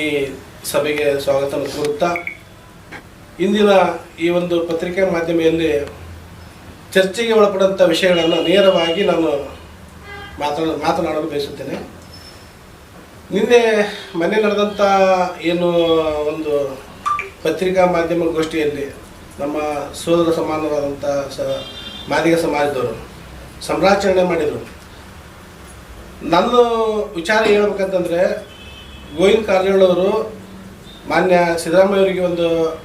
ಈ ಸಭೆಗೆ ಸ್ವಾಗತ ಕೋರುತ್ತಾ, ಇಂದಿನ ಈ ಒಂದು ಪತ್ರಿಕಾ ಮಾಧ್ಯಮದಲ್ಲಿ ಚರ್ಚೆಗೆ ಒಳಪಡುವಂಥ ವಿಷಯಗಳನ್ನು ನೇರವಾಗಿ ನಾನು ಮಾತನಾಡಲು ಮಾತನಾಡಲು ಬಯಸುತ್ತೇನೆ. ನಿನ್ನೆ ಮನೆ ನಡೆದಂಥ ಏನು ಒಂದು ಪತ್ರಿಕಾ ಮಾಧ್ಯಮ ಗೋಷ್ಠಿಯಲ್ಲಿ ನಮ್ಮ ಸೋದರ ಸಮಾನವಾದಂಥ ಸ, ಮಾದಿಗ ಸಮಾಜದವರು ಸಂರಾಚರಣೆ ಮಾಡಿದರು. ನನ್ನ ವಿಚಾರ ಹೇಳ್ಬೇಕಂತಂದ್ರೆ, ಗೋವಿಂದ ಕಾರಜೋಳವರು ಮಾನ್ಯ ಸಿದ್ದರಾಮಯ್ಯವರಿಗೆ ಒಂದು,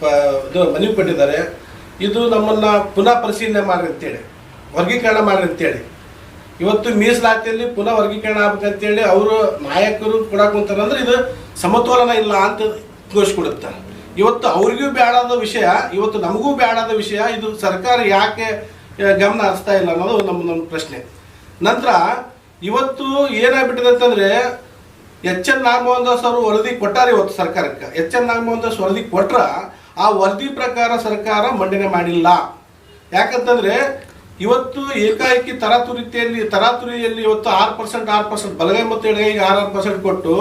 ಪ- ಇದು ಮನವಿ ಕೊಟ್ಟಿದ್ದಾರೆ ಇದು ನಮ್ಮನ್ನು ಪುನಃ ಪರಿಶೀಲನೆ ಮಾಡ್ರಿ ಅಂತೇಳಿ, ವರ್ಗೀಕರಣ ಮಾಡ್ರಿ ಅಂತೇಳಿ. ಇವತ್ತು ಮೀಸಲಾತಿಯಲ್ಲಿ ಪುನಃ ವರ್ಗೀಕರಣ ಆಗ್ಬೇಕಂತೇಳಿ ಅವರು ನಾಯಕರು ಕೊಡಕ್ಕೆ ಕುಂತಾರಂದ್ರೆ ಇದು ಸಮತೋಲನ ಇಲ್ಲ ಅಂತ ಘೋಷಿಕೊಡುತ್ತೆ ಇವತ್ತು ಅವ್ರಿಗೂ ಬೇಡಾದ ವಿಷಯ, ಇವತ್ತು ನಮಗೂ ಬೇಡದ ವಿಷಯ, ಇದು ಸರ್ಕಾರ ಯಾಕೆ, ಗಮನ ಹರಿಸ್ತಾ ಇಲ್ಲ ಅನ್ನೋದು ನಮ್ಮ ನಮ್ಮ ಪ್ರಶ್ನೆ. ನಂತರ ಇವತ್ತು ಏನಾಗ್ಬಿಟ್ಟಿದೆ ಅಂತಂದ್ರೆ ಎಚ್ ಎನ್ ನಾಗಮೋಹನ್ ದಾಸ್ ಅವರು ವರದಿ ಕೊಟ್ಟಾರೆ ಇವತ್ತು ಸರ್ಕಾರಕ್ಕೆ. ಎಚ್ ಎನ್ ನಾಗಮೋಹನ್ ದಾಸ್ ವರದಿ ಕೊಟ್ರ ಆ ವರದಿ ಪ್ರಕಾರ ಸರ್ಕಾರ ಮಂಡನೆ ಮಾಡಿಲ್ಲ. ಯಾಕಂತಂದ್ರೆ ಇವತ್ತು ಏಕಾಏಕಿ ತರಾತುರಿತೆಯಲ್ಲಿ ತರಾತುರಿಯಲ್ಲಿ ಇವತ್ತು ಆರು ಪರ್ಸೆಂಟ್ ಆರು ಪರ್ಸೆಂಟ್, ಬಲಗೈ ಮತ್ತು ಎಡಗೈಗೆ ಆರು ಆರು ಪರ್ಸೆಂಟ್ ಕೊಟ್ಟು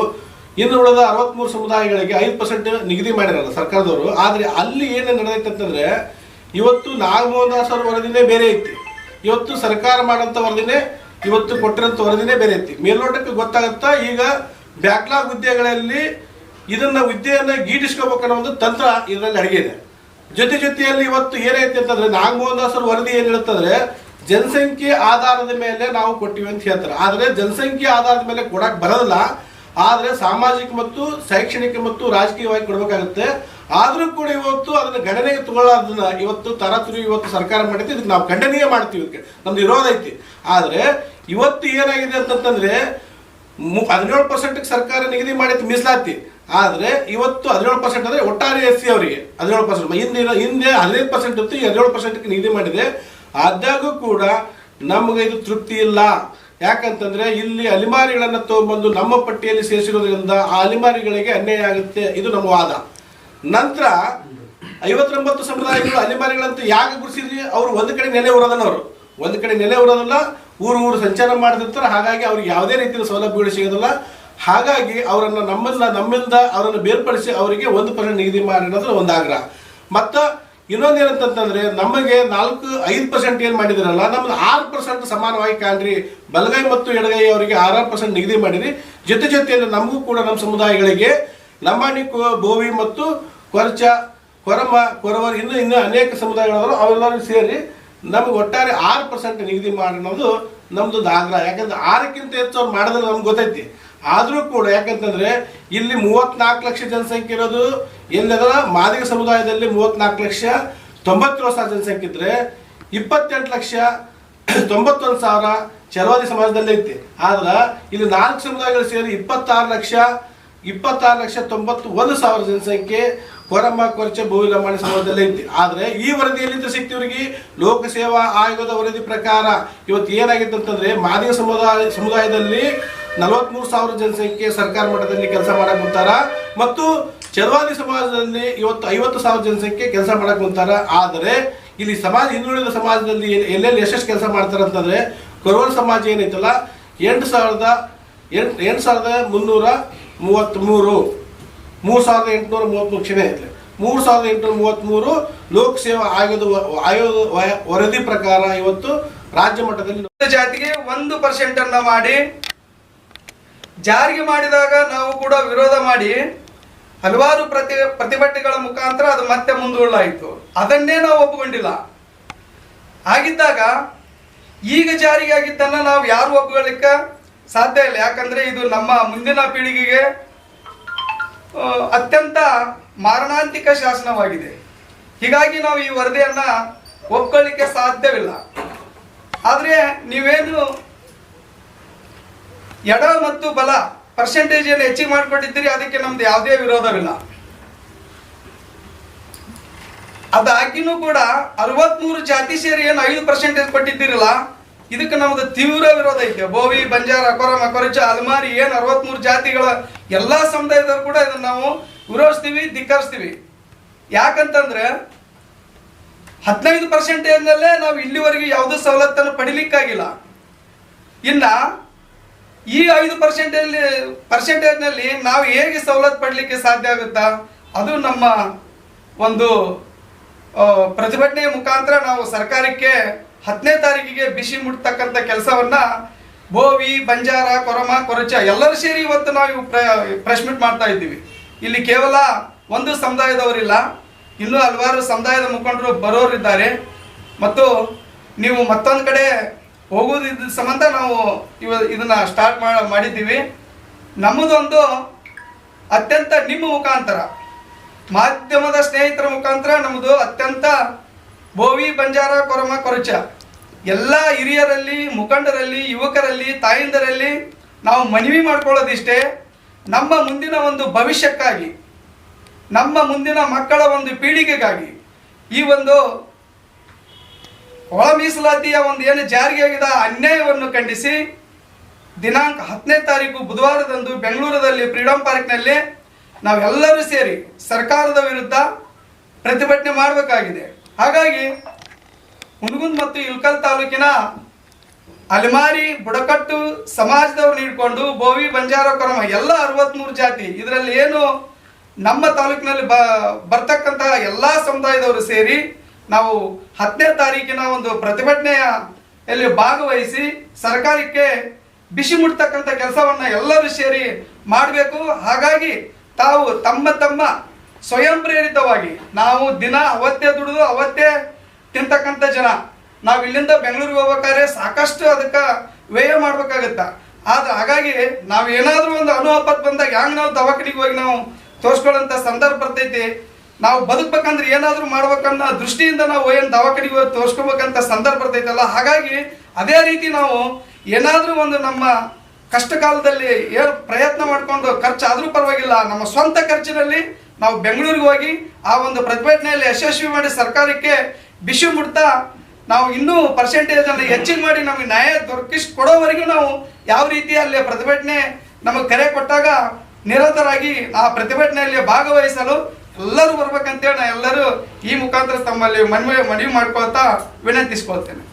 ಇನ್ನು ಉಳಿದ ಅರವತ್ಮೂರು ಸಮುದಾಯಗಳಿಗೆ ಐದು ಪರ್ಸೆಂಟ್ ನಿಗದಿ ಮಾಡಿರಲ್ಲ ಸರ್ಕಾರದವರು. ಆದರೆ ಅಲ್ಲಿ ಏನು ನಡೆದೈತೆ ಅಂತಂದ್ರೆ ಇವತ್ತು ನಾಗಮೋಹನ್ ದಾಸ್ ಅವ್ರ ವರದಿನೇ ಬೇರೆ ಐತಿ. ಇವತ್ತು ಸರ್ಕಾರ ಮಾಡೋಂಥ ವರದಿನೇ ಇವತ್ತು ಕೊಟ್ಟಿರೋಂಥ ವರದಿನೇ ಬೇರೆ ಐತಿ. ಮೇಲ್ನೋಟಕ್ಕೆ ಗೊತ್ತಾಗುತ್ತಾ ಈಗ ಬ್ಯಾಕ್ಲಾಗ್ ಹುದ್ದೆಗಳಲ್ಲಿ ಇದನ್ನ ಹುದ್ದೆಯನ್ನ ಗೀಟಿಸ್ಕೋಬೇಕನ್ನೋ ಒಂದು ತಂತ್ರ ಇದರಲ್ಲಿ ಅಡಗಿದೆ ಜೊತೆ ಜೊತೆಯಲ್ಲಿ ಇವತ್ತು ಏನೈತಿ ಅಂತಂದ್ರೆ ನಾಗಮೋಹನ್ ದಾಸ್ ಅವ್ರ ವರದಿ ಏನ್ ಹೇಳುತ್ತಂದ್ರೆ ಜನಸಂಖ್ಯೆ ಆಧಾರದ ಮೇಲೆ ನಾವು ಕೊಟ್ಟಿವಿ ಅಂತ ಹೇಳ್ತಾರೆ. ಆದ್ರೆ ಜನಸಂಖ್ಯೆ ಆಧಾರದ ಮೇಲೆ ಕೊಡಕ್ ಬರೋದಿಲ್ಲ ಆದ್ರೆ ಸಾಮಾಜಿಕ ಮತ್ತು ಶೈಕ್ಷಣಿಕ ಮತ್ತು ರಾಜಕೀಯವಾಗಿ ಕೊಡಬೇಕಾಗುತ್ತೆ. ಆದರೂ ಕೂಡ ಇವತ್ತು ಅದನ್ನ ಗಣನೆಗೆ ತಗೊಳ್ಳೋದನ್ನ ಇವತ್ತು ತರತುರಿ ಇವತ್ತು ಸರ್ಕಾರ ಮಾಡಿದ್ದು ಇದಕ್ಕೆ ನಾವು ಖಂಡನೀಯ ಮಾಡ್ತೀವಿ ಇದಕ್ಕೆ. ನಮ್ದು ಐತಿ. ಆದರೆ ಇವತ್ತು ಏನಾಗಿದೆ ಅಂತಂತಂದ್ರೆ ಹದಿನೇಳು ಪರ್ಸೆಂಟ್ಗೆ ಸರ್ಕಾರ ನಿಗದಿ ಮಾಡಿತ್ತು ಮೀಸಲಾತಿ. ಆದರೆ ಇವತ್ತು ಹದಿನೇಳು ಪರ್ಸೆಂಟ್ ಅಂದ್ರೆ ಒಟ್ಟಾರೆ ಎಸ್ ಸಿ ಅವರಿಗೆ ಹದಿನೇಳು ಪರ್ಸೆಂಟ್. ಹಿಂದಿನ ಹಿಂದೆ ಹದಿನೈದು ಪರ್ಸೆಂಟ್ ಇತ್ತು ಹದಿನೇಳು ಪರ್ಸೆಂಟ್ ನಿಗದಿ ಮಾಡಿದೆ. ಆದಾಗೂ ಕೂಡ ನಮಗೆ ಇದು ತೃಪ್ತಿ ಇಲ್ಲ. ಯಾಕಂತಂದ್ರೆ ಇಲ್ಲಿ ಅಲಿಮಾರಿಗಳನ್ನ ತಗೊಂಡ್ಬಂದು ನಮ್ಮ ಪಟ್ಟಿಯಲ್ಲಿ ಸೇರಿಸಿರೋದ್ರಿಂದ ಆ ಅಲಿಮಾರಿಗಳಿಗೆ ಅನ್ಯಾಯ ಆಗುತ್ತೆ, ಇದು ನಮ್ಮ ವಾದ. ನಂತರ ಐವತ್ತೊಂಬತ್ತು ಸಂಪ್ರದಾಯಗಳು ಅಲಿಮಾರಿಗಳಂತ ಯಾಕೆ ಗುರುಸಿದ್ರಿ ಅವ್ರು ಒಂದು ಕಡೆ ನೆಲೆ ಅವರು. ಒಂದು ಕಡೆ ನೆಲೆ ಉರೋದಲ್ಲ ಊರು ಊರು ಸಂಚಾರ ಮಾಡ್ತಿರ್ತಾರೆ, ಹಾಗಾಗಿ ಅವ್ರಿಗೆ ಯಾವುದೇ ರೀತಿಯ ಸೌಲಭ್ಯಗಳು ಸಿಗೋದಿಲ್ಲ. ಹಾಗಾಗಿ ಅವರನ್ನು ನಮ್ಮನ್ನ ನಮ್ಮಿಂದ ಅವರನ್ನು ಬೇರ್ಪಡಿಸಿ ಅವರಿಗೆ ಒಂದು ಪರ್ಸೆಂಟ್ ನಿಗದಿ ಮಾಡಿರೋದು ಒಂದು ಆಗ್ರಹ ಮತ್ತು ಇನ್ನೊಂದು ಏನಂತಂತಂದ್ರೆ, ನಮಗೆ ನಾಲ್ಕು, ಐದು ಪರ್ಸೆಂಟ್ ಏನು ಮಾಡಿದಿರಲ್ಲ, ನಮ್ದು ಆರು ಪರ್ಸೆಂಟ್ ಸಮಾನವಾಗಿ ಕಾಣ್ರಿ. ಬಲಗೈ ಮತ್ತು ಎಡಗೈ ಅವರಿಗೆ ಆರಾರು ಪರ್ಸೆಂಟ್ ನಿಗದಿ ಮಾಡಿರಿ. ಜೊತೆ ಜೊತೆಯಲ್ಲಿ ನಮಗೂ ಕೂಡ ನಮ್ಮ ಸಮುದಾಯಗಳಿಗೆ ಲಂಬಾಣಿ ಬೋವಿ ಮತ್ತು ಕೊರಚ, ಕೊರಮ, ಕೊರವರ್, ಇನ್ನು ಇನ್ನು ಅನೇಕ ಸಮುದಾಯಗಳವರು ಅವೆಲ್ಲರೂ ಸೇರಿ ನಮ್ಗೆ ಒಟ್ಟಾರೆ ಆರು ಪರ್ಸೆಂಟ್ ನಿಗದಿ ಮಾಡಿ ಅನ್ನೋದು ನಮ್ದು ಆಗ್ರಹ ಯಾಕಂದ್ರೆ ಆರಕ್ಕಿಂತ ಹೆಚ್ಚು ಅವ್ರು ಮಾಡಿದ್ರೆ ನಮ್ಗೆ ಗೊತ್ತೈತಿ. ಆದರೂ ಕೂಡ ಯಾಕಂತಂದ್ರೆ ಇಲ್ಲಿ ಮೂವತ್ನಾಲ್ಕು ಲಕ್ಷ ಜನಸಂಖ್ಯೆ ಇರೋದು ಎಲ್ಲದ? ಮಾದಿಗ ಸಮುದಾಯದಲ್ಲಿ ಮೂವತ್ನಾಲ್ಕು ಲಕ್ಷ, ತೊಂಬತ್ತೇಳು ಸಾವಿರ ಜನಸಂಖ್ಯೆ ಇದ್ರೆ ಇಪ್ಪತ್ತೆಂಟು ಲಕ್ಷ, ತೊಂಬತ್ತೊಂದು ಸಾವಿರ ಚರವಾದಿ ಸಮಾಜದಲ್ಲೇ ಐತಿ. ಆದ್ರೆ ಇಲ್ಲಿ ನಾಲ್ಕು ಸಮುದಾಯಗಳು ಸೇರಿ ಇಪ್ಪತ್ತಾರು ಲಕ್ಷ ಇಪ್ಪತ್ತಾರು ಲಕ್ಷ ತೊಂಬತ್ತು ಒಂದು ಸಾವಿರ ಜನಸಂಖ್ಯೆ ಕೊರಮ್ಮ ಕೊರಚ ಲಂಬಾಣಿ ಸಮಾಜದಲ್ಲೇ ಐತಿ. ಆದ್ರೆ ಈ ವರದಿ ಎಲ್ಲಿಂದ ಸಿಕ್ತಿವ್ರಿಗೆ ಲೋಕಸೇವಾ ಆಯೋಗದ ವರದಿ ಪ್ರಕಾರ. ಇವತ್ತು ಏನಾಗಿತ್ತು ಅಂತಂದ್ರೆ ಮಾದಿಗ ಸಮುದಾಯ, ಸಮುದಾಯದಲ್ಲಿ ನಲವತ್ಮೂರು ಸಾವಿರ ಜನಸಂಖ್ಯೆ ಸರ್ಕಾರ ಮಟ್ಟದಲ್ಲಿ ಕೆಲಸ ಮಾಡಕ್ ಮುಂತಾರ ಮತ್ತು ಚರ್ವಾದಿ ಸಮಾಜದಲ್ಲಿ ಇವತ್ತು ಐವತ್ತು ಸಾವಿರ ಜನಸಂಖ್ಯೆ ಕೆಲಸ ಮಾಡಕ್ ಮುಂತಾರ ಆದರೆ ಇಲ್ಲಿ ಸಮಾಜ, ಹಿಂದುಳಿದ ಸಮಾಜದಲ್ಲಿ ಎಲ್- ಎಲ್ಲೆಲ್ಲಿ ಎಷ್ಟೆಷ್ಟು ಕೆಲಸ ಮಾಡ್ತಾರೆ ಅಂತಂದ್ರೆ ಕೊರೋನ ಸಮಾಜ ಏನೈತಲ್ಲ? ಎಂಟು ಸಾವಿರದ ಎಂಟು ಎಂಟು ಸಾವಿರದ ಮುನ್ನೂರ ಮೂವತ್ತ್ಮೂರು ಮೂರು ಸಾವಿರದ ಎಂಟುನೂರ ಮೂವತ್ತ್ಮೂರು ಕ್ಷಮೆ ಐತೆ ಮೂರು ಸಾವಿರದ ಎಂಟುನೂರ ಮೂವತ್ತ್ಮೂರು ಲೋಕಸೇವಾ ಆಯೋಗದ ಆಯೋಗ ವರದಿ ಪ್ರಕಾರ ಇವತ್ತು ರಾಜ್ಯ ಮಟ್ಟದಲ್ಲಿ ಜಾತಿಗೆ ಒಂದು ಪರ್ಸೆಂಟನ್ನು ಮಾಡಿ ಜಾರಿಗೆ ಮಾಡಿದಾಗ ನಾವು ಕೂಡ ವಿರೋಧ ಮಾಡಿ ಹಲವಾರು ಪ್ರತಿ ಪ್ರತಿಭಟನೆಗಳ ಮುಖಾಂತರ ಅದು ಮತ್ತೆ ಮುಂದೂಡಲಾಯಿತು ಅದನ್ನೇ ನಾವು ಒಪ್ಪಿಕೊಂಡಿಲ್ಲ. ಆಗಿದ್ದಾಗ ಈಗ ಜಾರಿಗೆ ಆಗಿದ್ದನ್ನ ನಾವು ಯಾರು ಒಪ್ಕೊಳ್ಳಿಕ್ಕೆ ಸಾಧ್ಯ ಇಲ್ಲ. ಯಾಕಂದ್ರೆ ಇದು ನಮ್ಮ ಮುಂದಿನ ಪೀಳಿಗೆಗೆ ಅತ್ಯಂತ ಮಾರಣಾಂತಿಕ ಶಾಸನವಾಗಿದೆ. ಹೀಗಾಗಿ ನಾವು ಈ ವರದಿಯನ್ನು ಒಪ್ಕೊಳ್ಳಿಕ್ಕೆ ಸಾಧ್ಯವಿಲ್ಲ. ಆದರೆ ನೀವೇನು ಎಡ ಮತ್ತು ಬಲ ಪರ್ಸೆಂಟೇಜ್ ಏನು ಹೆಚ್ಚಿಗೆ ಮಾಡಿಕೊಟ್ಟಿದ್ದೀರಿ, ಅದಕ್ಕೆ ನಮ್ದು ಯಾವುದೇ ವಿರೋಧವಿಲ್ಲ. ಅದಾಗಿನೂ ಕೂಡ ಅರವತ್ಮೂರು ಜಾತಿ ಸೇರಿ ಏನು ಐದು ಪರ್ಸೆಂಟೇಜ್ ಕೊಟ್ಟಿದ್ದೀರಲ್ಲ, ಇದಕ್ಕೆ ನಮ್ದು ತೀವ್ರ ವಿರೋಧ ಐತೆ. ಬೋವಿ, ಬಂಜಾರ ಕೊರಮ ಕೊರಚ ಅಲ್ಮಾರಿ, ಏನು ಅರವತ್ಮೂರು ಜಾತಿಗಳ ಎಲ್ಲ ಸಮುದಾಯದವರು ಕೂಡ ಇದನ್ನು ನಾವು ವಿರೋಧಿಸ್ತೀವಿ, ಧಿಕ್ಕರಿಸ್ತೀವಿ. ಯಾಕಂತಂದ್ರೆ ಹದಿನೈದು ಪರ್ಸೆಂಟೇಜ್ನಲ್ಲೇ ನಾವು ಇಲ್ಲಿವರೆಗೆ ಯಾವುದೂ ಸವಲತ್ತನ್ನು ಪಡಿಲಿಕ್ಕಾಗಿಲ್ಲ. ಇನ್ನ ಈ ಐದು ಪರ್ಸೆಂಟೇಜ್, ಪರ್ಸೆಂಟೇಜ್ನಲ್ಲಿ ನಾವು ಹೇಗೆ ಸವಲತ್ತು ಪಡಲಿಕ್ಕೆ ಸಾಧ್ಯ ಆಗುತ್ತಾ? ಅದು ನಮ್ಮ ಒಂದು ಪ್ರತಿಭಟನೆ ಮುಖಾಂತರ ನಾವು ಸರ್ಕಾರಕ್ಕೆ ಹತ್ತನೇ ತಾರೀಕಿಗೆ ಬಿಸಿ ಮುಟ್ತಕ್ಕಂಥ ಕೆಲಸವನ್ನ ಬೋವಿ, ಬಂಜಾರ, ಕೊರಮ, ಕೊರಚ ಎಲ್ಲರೂ ಸೇರಿ ಇವತ್ತು ನಾವು ಪ್ರೆಸ್ ಮಾಡ್ತಾ ಇದ್ದೀವಿ. ಇಲ್ಲಿ ಕೇವಲ ಒಂದು ಸಮುದಾಯದವರಿಲ್ಲ, ಇನ್ನೂ ಹಲವಾರು ಸಮುದಾಯದ ಮುಖಂಡರು ಬರೋರಿದ್ದಾರೆ. ಮತ್ತು ನೀವು ಮತ್ತೊಂದು ಕಡೆ ಹೋಗುವುದಿದ್ದ ಸಂಬಂಧ ನಾವು ಇವ ಇದನ್ನ ಸ್ಟಾರ್ಟ್ ಮಾಡಿದ್ದೀವಿ. ನಮ್ಮದೊಂದು ಅತ್ಯಂತ ನಿಮ್ಮ ಮುಖಾಂತರ, ಮಾಧ್ಯಮದ ಸ್ನೇಹಿತರ ಮುಖಾಂತರ ನಮ್ಮದು ಅತ್ಯಂತ ಬೋವಿ ಬಂಜಾರ ಕೊರಮ ಕೊರಚ. ಎಲ್ಲ ಹಿರಿಯರಲ್ಲಿ, ಮುಖಂಡರಲ್ಲಿ, ಯುವಕರಲ್ಲಿ, ತಾಯಂದರಲ್ಲಿ ನಾವು ಮನವಿ ಮಾಡ್ಕೊಳ್ಳೋದಿಷ್ಟೇ, ನಮ್ಮ ಮುಂದಿನ ಒಂದು ಭವಿಷ್ಯಕ್ಕಾಗಿ, ನಮ್ಮ ಮುಂದಿನ ಮಕ್ಕಳ ಒಂದು ಪೀಳಿಗೆಗಾಗಿ ಈ ಒಂದು ಒಳ ಮೀಸಲಾತಿಯ ಒಂದು ಏನು ಜಾರಿಗೆ ಅನ್ಯಾಯವನ್ನು ಖಂಡಿಸಿ, ದಿನಾಂಕ ಹತ್ತನೇ ತಾರೀಕು ಬುಧವಾರದಂದು ಬೆಂಗಳೂರಲ್ಲಿ ಫ್ರೀಡಂ ಪಾರ್ಕ್ನಲ್ಲಿ ನಾವೆಲ್ಲರೂ ಸೇರಿ ಸರ್ಕಾರದ ವಿರುದ್ಧ ಪ್ರತಿಭಟನೆ ಮಾಡಬೇಕಾಗಿದೆ. ಹಾಗಾಗಿ ಮುನಗುಂದ್ ಮತ್ತು ಇಲ್ಕಲ್ ತಾಲೂಕಿನ ಅಲೆಮಾರಿ, ಬುಡಕಟ್ಟು ಸಮಾಜದವ್ರು ನೀಡಿಕೊಂಡು ಬೋವಿ, ಬಂಜಾರ, ಕೊರಮ ಎಲ್ಲ ಅರವತ್ಮೂರು ಜಾತಿ, ಇದರಲ್ಲಿ ಏನು ನಮ್ಮ ತಾಲೂಕಿನಲ್ಲಿ ಬರ್ತಕ್ಕಂತಹ ಎಲ್ಲ ಸಮುದಾಯದವರು ಸೇರಿ ನಾವು ಹತ್ತನೇ ತಾರೀಕಿನ ಒಂದು ಪ್ರತಿಭಟನೆಯಲ್ಲಿ ಭಾಗವಹಿಸಿ ಸರ್ಕಾರಕ್ಕೆ ಬಿಸಿ ಮುಟ್ತಕ್ಕಂಥ ಕೆಲಸವನ್ನು ಎಲ್ಲರೂ ಸೇರಿ ಮಾಡಬೇಕು. ಹಾಗಾಗಿ ತಾವು ತಮ್ಮ ತಮ್ಮ ಸ್ವಯಂ ಪ್ರೇರಿತವಾಗಿ ನಾವು ದಿನ ಅವತ್ತೇ ದುಡಿದು ಅವತ್ತೇ ತಿಂತಕ್ಕಂಥ ಜನ. ನಾವು ಇಲ್ಲಿಂದ ಬೆಂಗಳೂರಿಗೆ ಹೋಗ್ಬೇಕಾದ್ರೆ ಸಾಕಷ್ಟು ಅದಕ್ಕೆ ವ್ಯಯ ಮಾಡ್ಬೇಕಾಗತ್ತ. ಆದ್ರೆ ಹಾಗಾಗಿ ನಾವು ಏನಾದರೂ ಒಂದು ಅನುಆಪತ್ ಬಂದಾಗ ಹ್ಯಾಂಗ ನಾವು ದವಾಖಾನಿಗೆ ಹೋಗಿ ನಾವು ತೋರಿಸ್ಕೊಳ್ಳೋಂಥ ಸಂದರ್ಭ ಬರ್ತೈತಿ. ನಾವು ಬದುಕ್ಬೇಕಂದ್ರೆ ಏನಾದರೂ ಮಾಡ್ಬೇಕನ್ನೋ ದೃಷ್ಟಿಯಿಂದ ನಾವು ಏನು ದವಾಖಾನಿಗೆ ತೋರಿಸ್ಕೋಬೇಕಂತ ಸಂದರ್ಭ ಬರ್ತೈತಲ್ಲ ಹಾಗಾಗಿ ಅದೇ ರೀತಿ ನಾವು ಏನಾದರೂ ಒಂದು ನಮ್ಮ ಕಷ್ಟ ಕಾಲದಲ್ಲಿ ಏನು ಪ್ರಯತ್ನ ಮಾಡಿಕೊಂಡು ಖರ್ಚಾದರೂ ಪರವಾಗಿಲ್ಲ, ನಮ್ಮ ಸ್ವಂತ ಖರ್ಚಿನಲ್ಲಿ ನಾವು ಬೆಂಗಳೂರಿಗೆ ಹೋಗಿ ಆ ಒಂದು ಪ್ರತಿಭಟನೆಯಲ್ಲಿ ಯಶಸ್ವಿ ಮಾಡಿ ಸರ್ಕಾರಕ್ಕೆ ಬಿಸಿ ಮುಟ್ತಾ ನಾವು ಇನ್ನೂ ಪರ್ಸೆಂಟೇಜ್ ಅನ್ನು ಹೆಚ್ಚಿಗೆ ಮಾಡಿ ನಮಗೆ ನ್ಯಾಯ ದೊರಕಿಸಿ ಕೊಡೋವರೆಗೂ ನಾವು ಯಾವ ರೀತಿ ಅಲ್ಲಿ ಪ್ರತಿಭಟನೆ ನಮಗೆ ಕರೆ ಕೊಟ್ಟಾಗ ನಿರತರಾಗಿ ಆ ಪ್ರತಿಭಟನೆಯಲ್ಲಿ ಭಾಗವಹಿಸಲು ಎಲ್ಲರೂ ಬರ್ಬೇಕಂತೇಳಿ ನಾ ಎಲ್ಲರೂ ಈ ಮುಖಾಂತರ ತಮ್ಮಲ್ಲಿ ಮನವಿ ಮನವಿ ಮಾಡ್ಕೊಳ್ತಾ ವಿನಂತಿಸ್ಕೊಳ್ತೇನೆ.